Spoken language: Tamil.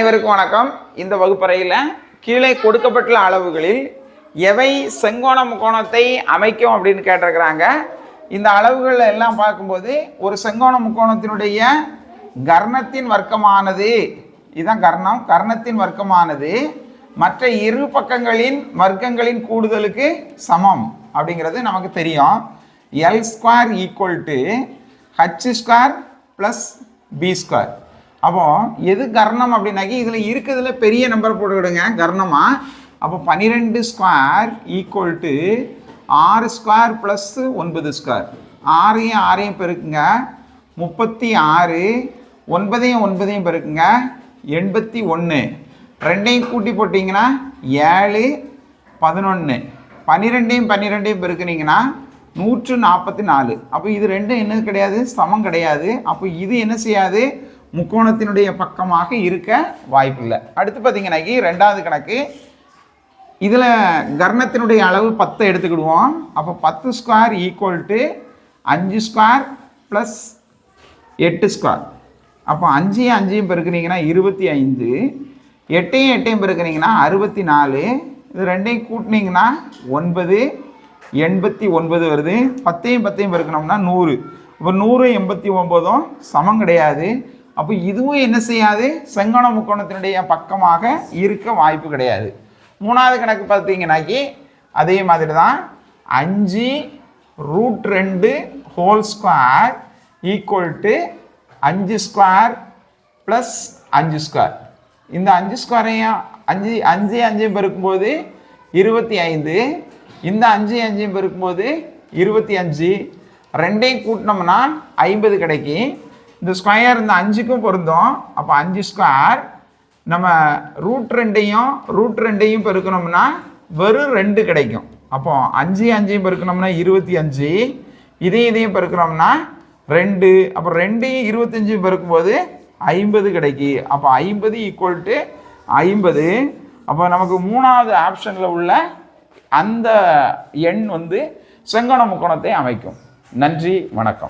அனைவருக்கும் வணக்கம். இந்த வகுப்பறையில் கீழே கொடுக்கப்பட்டுள்ள அளவுகளில் எவை செங்கோண முக்கோணத்தை அமைக்கும் அப்படின்னு கேட்டிருக்கிறாங்க. இந்த அளவுகள் எல்லாம் பார்க்கும்போது ஒரு செங்கோண முக்கோணத்தினுடைய கர்ணத்தின் வர்க்கமானது. இதுதான் கர்ணம். கர்ணத்தின் வர்க்கமானது மற்ற இரு பக்கங்களின் வர்க்கங்களின் கூடுதலுக்கு சமம் அப்படிங்கிறது நமக்கு தெரியும். L square equal to H square plus B square அப்போ எது கர்ணம் அப்படின்னாக்கி இதில் இருக்கிறதுல பெரிய நம்பர் போட்டுக்கிடுங்க கர்ணமா. அப்போ பன்னிரெண்டு ஸ்கொயர் ஈக்குவல் டு ஆறு ஸ்கொயர் ப்ளஸ் ஒன்பது ஸ்கொயர் ஆறையும் ஆறையும் பெருக்குங்க. முப்பத்தி ஆறு ஒன்பதையும் ஒன்பதையும் பெருக்குங்க. எண்பத்தி ஒன்று ரெண்டையும் கூட்டி போட்டிங்கன்னா ஏழு பதினொன்று பன்னிரெண்டையும் பன்னிரெண்டையும் பெருக்குனீங்கன்னா நூற்று நாற்பத்தி நாலு. அப்போ இது ரெண்டும் என்ன கிடையாது? சமம் கிடையாது. அப்போ இது என்ன செய்யாது? முக்கோணத்தினுடைய பக்கமாக இருக்க வாய்ப்பில்லை. அடுத்து பார்த்தீங்கன்னாக்கி ரெண்டாவது கணக்கு. இதில் கர்ணத்தினுடைய அளவு பத்தை எடுத்துக்கிடுவோம். அப்போ பத்து ஸ்கொயர் ஈக்குவல் டு அஞ்சு ஸ்கொயர் ப்ளஸ் எட்டு ஸ்கொயர் அப்போ அஞ்சையும் அஞ்சையும் பெருக்குனீங்கன்னா இருபத்தி ஐந்து. எட்டையும் எட்டையும் பெருக்குனீங்கன்னா அறுபத்தி நாலு. இது ரெண்டையும் கூட்டினீங்கன்னா ஒன்பது. எண்பத்தி ஒன்பது வருது. பத்தையும் பத்தையும் பெருக்கணும்னா நூறு. இப்போ நூறு எண்பத்தி ஒம்போதும் சமம் கிடையாது. அப்போ இதுவும் என்ன செய்யாது? செங்கோண முக்கோணத்தினுடைய பக்கமாக இருக்க வாய்ப்பு கிடையாது. மூணாவது கணக்கு பார்த்தீங்கன்னாக்கி அதே மாதிரி தான் அஞ்சு ரூட் ரெண்டு ஹோல் ஸ்கொயர் ஈக்குவல் டு அஞ்சு ஸ்கொயர் ப்ளஸ் அஞ்சு ஸ்கொயர். இந்த அஞ்சு ஸ்கொயரையும் அஞ்சு அஞ்சு அஞ்சையும் பெருக்கும்போது இருபத்தி ஐந்து இந்த அஞ்சு அஞ்சையும் பெருக்கும்போது இருபத்தி அஞ்சு ரெண்டையும் கூட்டினோம்னா ஐம்பது கிடைக்கும். இந்த ஸ்கொயர் இந்த அஞ்சுக்கும் பொருந்தும். அப்போ அஞ்சு ஸ்கொயர் நம்ம ரூட் ரெண்டையும் ரூட் ரெண்டையும் பெருக்கணும்னா வெறும் ரெண்டு கிடைக்கும். அப்போ அஞ்சு அஞ்சையும் பெருக்கணும்னா இருபத்தி அஞ்சு. இதையும் இதையும் பெருக்கணும்னா ரெண்டு. அப்போ ரெண்டையும் இருபத்தஞ்சையும் பெருக்கும்போது ஐம்பது கிடைக்கி. அப்போ ஐம்பது ஈக்குவல் டு ஐம்பது. அப்போ நமக்கு மூணாவது ஆப்ஷனில் உள்ள அந்த எண் வந்து செங்கோண முக்கோணத்தை அமைக்கும். நன்றி வணக்கம்.